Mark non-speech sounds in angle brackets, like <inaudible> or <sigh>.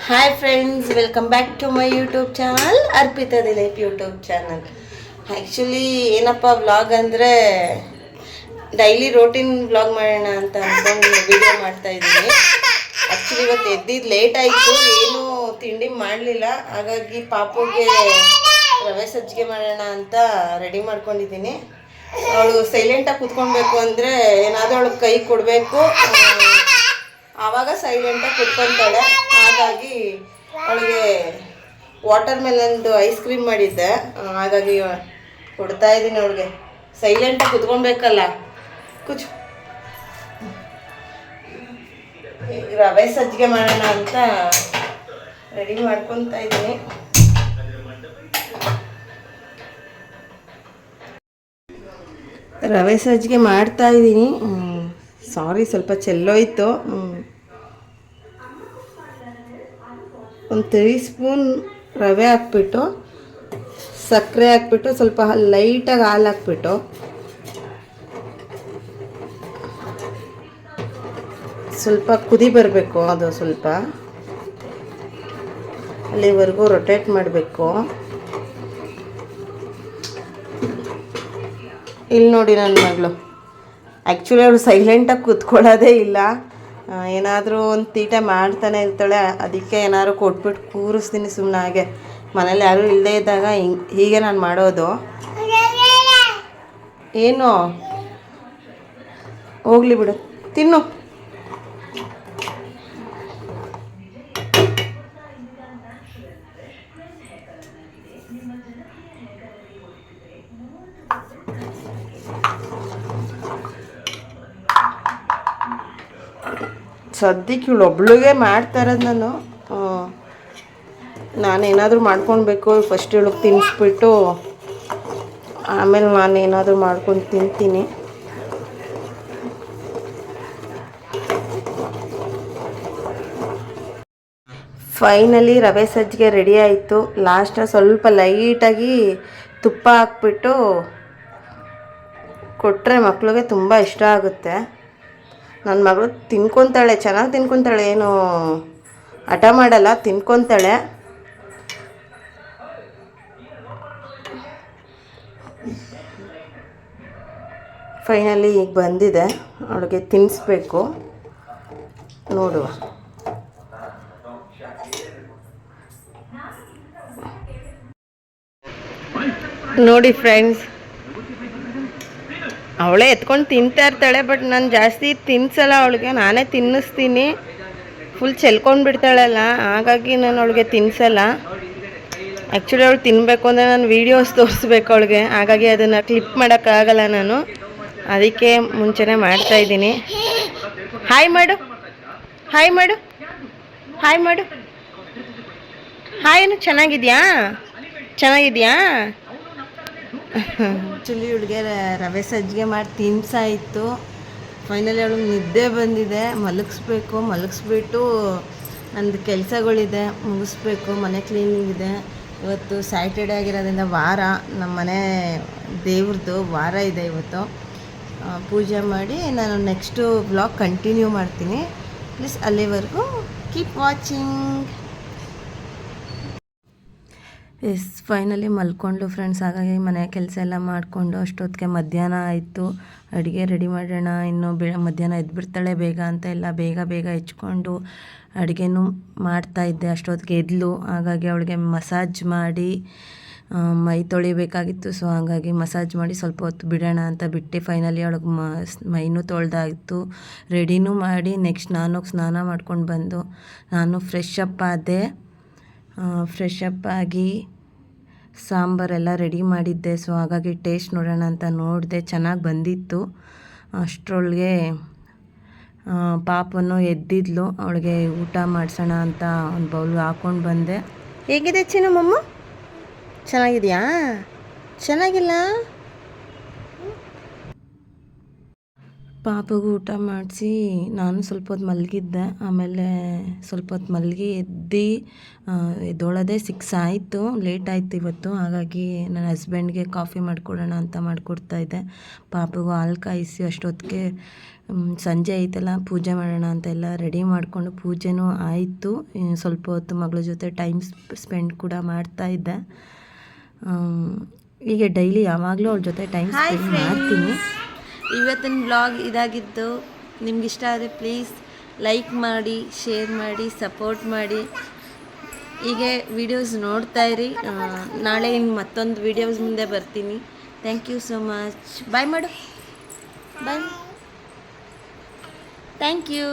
Hi friends welcome back to my YouTube channel Arpita Dilip YouTube channel actually ಏನಪ್ಪ vlog ಅಂದರೆ daily routine vlog ಮಾಡೋಣ ಅಂತ ಅಂದ್ಕೊಂಡು video ಮಾಡ್ತಾ ಇದ್ದೀನಿ. ಆ್ಯಕ್ಚುಲಿ ಇವತ್ತು ಎದ್ದಿದ್ದು ಲೇಟ್ ಆಯಿತು, ಏನೂ ತಿಂಡಿ ಮಾಡಲಿಲ್ಲ. ಹಾಗಾಗಿ ಪಾಪುಗೆ ರವೆ ಸಜ್ಜಿಗೆ ಮಾಡೋಣ ಅಂತ ರೆಡಿ ಮಾಡ್ಕೊಂಡಿದ್ದೀನಿ. ಅವಳು ಸೈಲೆಂಟಾಗಿ ಕುತ್ಕೊಳ್ಬೇಕು ಅಂದರೆ ಏನಾದರೂ ಅವಳು ಕೈ ಕೊಡಬೇಕು. ಆವಾಗ ಸೈಲೆಂಟಾಗಿ ಕುತ್ಕೊಂತಾಳೆ. ಹಾಗಾಗಿ ಅವಳಿಗೆ ವಾಟರ್ ಮೆಲನ್ದು ಐಸ್ ಕ್ರೀಮ್ ಮಾಡಿದ್ದೆ ಹಾಗಾಗಿ ಕೊಡ್ತಾ ಇದ್ದೀನಿ ಅವಳಿಗೆ. ಸೈಲೆಂಟಾಗಿ ಕುತ್ಕೊಬೇಕಲ್ಲ. ಕುಚ್ ಈಗ ರವೆ ಸಜ್ಜಿಗೆ ಮಾಡೋಣ ಅಂತ ರೆಡಿ ಮಾಡ್ಕೊತಾ ಇದ್ದೀನಿ. ರವೆ ಸಜ್ಜಿಗೆ ಮಾಡ್ತಾ ಇದ್ದೀನಿ. ಸಾರಿ ಸ್ವಲ್ಪ ಚೆಲ್ಲೋಯ್ತು. ಒಂದು ತ್ರೀ ಸ್ಪೂನ್ ರವೆ ಹಾಕ್ಬಿಟ್ಟು, ಸಕ್ಕರೆ ಹಾಕ್ಬಿಟ್ಟು, ಸ್ವಲ್ಪ ಲೈಟಾಗಿ ಹಾಲು ಹಾಕ್ಬಿಟ್ಟು, ಸ್ವಲ್ಪ ಕುದಿ ಬರಬೇಕು ಅದು ಸ್ವಲ್ಪ. ಅಲ್ಲಿವರೆಗೂ ರೊಟೇಟ್ ಮಾಡಬೇಕು. ಇಲ್ಲಿ ನೋಡಿ ನನ್ನ ಮಗಳು. ಆ್ಯಕ್ಚುಲಿ ಅವಳು ಸೈಲೆಂಟಾಗಿ ಕೂತ್ಕೊಳ್ಳೋದೇ ಇಲ್ಲ. ಏನಾದರೂ ಒಂದು ತೀಟೆ ಮಾಡ್ತಾನೆ ಇರ್ತಾಳೆ, ಅದಕ್ಕೆ ಏನಾದ್ರು ಕೊಟ್ಬಿಟ್ಟು ಕೂರಿಸ್ತೀನಿ ಸುಮ್ಮನೆ ಹಾಗೆ. ಮನೇಲಿ ಯಾರೂ ಇಲ್ಲದೇ ಇದ್ದಾಗ ಹಿಂಗೆ, ಹೀಗೆ ನಾನು ಮಾಡೋದು. ಏನು? ಹೋಗ್ಲಿ ಬಿಡು. ತಿನ್ನು. ಸದ್ಯಕ್ಕೆ ಇವಳು ಒಬ್ಳಿಗೆ ಮಾಡ್ತಾ ಇರೋದು ನಾನು. ನಾನೇನಾದರೂ ಮಾಡ್ಕೊಳ್ಬೇಕು ಫಸ್ಟ್ ಇವಳಿಗೆ ತಿನ್ನಿಸ್ಬಿಟ್ಟು ಆಮೇಲೆ ನಾನು ಏನಾದರೂ ಮಾಡ್ಕೊಂಡು ತಿಂತೀನಿ. ಫೈನಲಿ ರವೆ ಸಜ್ಜಿಗೆ ರೆಡಿ ಆಯಿತು. ಲಾಸ್ಟ ಸ್ವಲ್ಪ ಲೈಟಾಗಿ ತುಪ್ಪ ಹಾಕ್ಬಿಟ್ಟು ಕೊಟ್ಟರೆ ಮಕ್ಳಿಗೆ ತುಂಬ ಇಷ್ಟ ಆಗುತ್ತೆ. ನನ್ನ ಮಗಳು ತಿನ್ಕೊತಾಳೆ, ಚೆನ್ನಾಗಿ ತಿನ್ಕೊತಾಳೆ, ಏನು ಹಠ ಮಾಡಲ್ಲ, ತಿನ್ಕೊತಾಳೆ. ಫೈನಲಿ ಈಗ ಬಂದಿದೆ, ಅವಳಿಗೆ ತಿನ್ನಿಸ್ಬೇಕು ನೋಡುವ. ನೋಡಿ ಫ್ರೆಂಡ್ಸ್ ಅವಳೇ ಎತ್ಕೊಂಡು ತಿಂತಾ ಇರ್ತಾಳೆ ಬಟ್ ನಾನು ಜಾಸ್ತಿ ತಿನ್ಸಲ್ಲ ಅವಳಿಗೆ. ನಾನೇ ತಿನ್ನಿಸ್ತೀನಿ. ಫುಲ್ ಚೆಲ್ಕೊಂಡು ಬಿಡ್ತಾಳಲ್ಲ, ಹಾಗಾಗಿ ನಾನು ಅವಳಿಗೆ ತಿನ್ಸಲ್ಲ. ಆ್ಯಕ್ಚುಲಿ ಅವಳು ತಿನ್ನಬೇಕು ಅಂದರೆ ನಾನು ವೀಡಿಯೋಸ್ ತೋರಿಸ್ಬೇಕು ಅವಳಿಗೆ. ಹಾಗಾಗಿ ಅದನ್ನು ಕ್ಲಿಪ್ ಮಾಡೋಕ್ಕಾಗಲ್ಲ ನಾನು. ಅದಕ್ಕೆ ಮುಂಚೆನೇ ಮಾಡ್ತಾ ಇದ್ದೀನಿ. ಹಾಯ್ ಮಾಡು ಹಾಯ್ ಮಾಡು ಹಾಯ್ ಮಾಡು ಹಾಯ್ ಚೆನ್ನಾಗಿದೆಯಾ? ಚೆನ್ನಾಗಿದ್ಯಾ? <laughs> ಆ್ಯಕ್ಚುಲಿ ಇವಳಿಗೆ ರವೆ ಸಜ್ಜಿಗೆ ಮಾಡಿ ತಿನ್ಸಾಯಿತು. ಫೈನಲಿ ಅವಳಿಗೆ ನಿದ್ದೆ ಬಂದಿದೆ. ಮಲಗಿಸ್ಬೇಕು, ಮಲಗಿಸ್ಬಿಟ್ಟು ನಂದು ಕೆಲಸಗಳಿದೆ, ಮುಗಿಸ್ಬೇಕು, ಮನೆ ಕ್ಲೀನಿಂಗ್ ಇದೆ. ಇವತ್ತು ಸ್ಯಾಟರ್ಡೇ ಆಗಿರೋದ್ರಿಂದ ವಾರ, ನಮ್ಮ ಮನೆ ದೇವ್ರದ್ದು ವಾರ ಇದೆ ಇವತ್ತು. ಪೂಜೆ ಮಾಡಿ ನಾನು ನೆಕ್ಸ್ಟು ಬ್ಲಾಗ್ ಕಂಟಿನ್ಯೂ ಮಾಡ್ತೀನಿ. ಪ್ಲೀಸ್ ಅಲ್ಲಿವರೆಗೂ ಕೀಪ್ ವಾಚಿಂಗ್ ಎಸ್ ಫೈನಲಿ ಮಲ್ಕೊಂಡು ಫ್ರೆಂಡ್ಸ್ ಹಾಗಾಗಿ ಮನೆ ಕೆಲಸ ಎಲ್ಲ ಮಾಡಿಕೊಂಡು ಅಷ್ಟೊತ್ತಿಗೆ ಮಧ್ಯಾಹ್ನ ಆಯಿತು. ಅಡುಗೆ ರೆಡಿ ಮಾಡೋಣ, ಇನ್ನು ಬೆ, ಮಧ್ಯಾಹ್ನ ಎದ್ಬಿಡ್ತಾಳೆ ಬೇಗ ಅಂತ ಎಲ್ಲ ಬೇಗ ಬೇಗ ಹೆಚ್ಕೊಂಡು ಅಡುಗೆನೂ ಮಾಡ್ತಾಯಿದ್ದೆ ಅಷ್ಟೊತ್ತಿಗೆ ಎದ್ಲು. ಹಾಗಾಗಿ ಅವಳಿಗೆ ಮಸಾಜ್ ಮಾಡಿ ಮೈ ತೊಳಿಬೇಕಾಗಿತ್ತು. ಸೊ ಹಾಗಾಗಿ ಮಸಾಜ್ ಮಾಡಿ ಸ್ವಲ್ಪ ಹೊತ್ತು ಬಿಡೋಣ ಅಂತ ಬಿಟ್ಟು. ಫೈನಲಿ ಅವಳಿಗೆ ಮ, ಮೈನೂ ತೊಳೆದಾಯಿತು. ರೆಡಿನೂ ಮಾಡಿ ನೆಕ್ಸ್ಟ್ ನಾನು ಸ್ನಾನ ಮಾಡ್ಕೊಂಡು ಬಂದು, ನಾನು ಫ್ರೆಶ್ ಅಪ್ ಆದೆ. ಫ್ರೆಶ್ ಅಪ್ ಆಗಿ ಸಾಂಬಾರೆಲ್ಲ ರೆಡಿ ಮಾಡಿದ್ದೆ. ಸೊ ಹಾಗಾಗಿ ಟೇಸ್ಟ್ ನೋಡೋಣ ಅಂತ ನೋಡಿದೆ. ಚೆನ್ನಾಗಿ ಬಂದಿತ್ತು. ಅಷ್ಟರೊಳಗೆ ಪಾಪನು ಎದ್ದಿದ್ಲು. ಅವಳಿಗೆ ಊಟ ಮಾಡಿಸೋಣ ಅಂತ ಒಂದು ಬೌಲ್ಗೆ ಹಾಕ್ಕೊಂಡು ಬಂದೆ. ಹೇಗಿದೆ ಚಿನ್ನು ಮಮ್ಮ ಚೆನ್ನಾಗಿದೆಯಾ? ಚೆನ್ನಾಗಿಲ್ಲ? ಪಾಪಗೂ ಊಟ ಮಾಡಿಸಿ ನಾನು ಸ್ವಲ್ಪ ಹೊತ್ತು ಮಲಗಿದ್ದೆ. ಆಮೇಲೆ ಸ್ವಲ್ಪ ಹೊತ್ತು ಮಲಗಿ ಎದ್ದು ಎದ್ದೊಳೋದೇ ಸಿಕ್ಸ್ ಆಯಿತು. ಲೇಟ್ ಆಯಿತು ಇವತ್ತು. ಹಾಗಾಗಿ ನನ್ನ ಹಸ್ಬೆಂಡ್ಗೆ ಕಾಫಿ ಮಾಡಿಕೊಡೋಣ ಅಂತ ಮಾಡಿಕೊಡ್ತಾ ಇದ್ದೆ. ಪಾಪಗೂ ಹಾಲು ಕಾಯಿಸಿ ಅಷ್ಟೊತ್ತಿಗೆ ಸಂಜೆ ಐತಲ್ಲ ಪೂಜೆ ಮಾಡೋಣ ಅಂತೆಲ್ಲ ರೆಡಿ ಮಾಡಿಕೊಂಡು ಪೂಜೆನೂ ಆಯಿತು. ಸ್ವಲ್ಪ ಹೊತ್ತು ಮಗಳ ಜೊತೆ ಟೈಮ್ ಸ್ಪೆಂಡ್ ಕೂಡ ಮಾಡ್ತಾ ಇದ್ದೆ. ಈಗ ಹೀಗೆ ಡೈಲಿ ಯಾವಾಗಲೂ ಅವ್ಳ ಜೊತೆ ಟೈಮ್ ಸ್ಪೆಂಡ್ ಮಾಡ್ತೀನಿ. ಇವತ್ತಿನ ಬ್ಲಾಗ್ ಇದಾಗಿದ್ದು ನಿಮ್ಗೆ ಇಷ್ಟ ಆದರೆ ಪ್ಲೀಸ್ ಲೈಕ್ ಮಾಡಿ ಶೇರ್ ಮಾಡಿ ಸಪೋರ್ಟ್ ಮಾಡಿ. ಹೀಗೆ ವಿಡಿಯೋಸ್ ನೋಡ್ತಾ ಇರಿ. ನಾಳೆ ಇನ್ನು ಮತ್ತೊಂದು ವಿಡಿಯೋಸ್ ಮುಂದೆ ಬರ್ತೀನಿ. Thank you so much bye ಮಾಡು ಬಾಯ್ ಥ್ಯಾಂಕ್ ಯು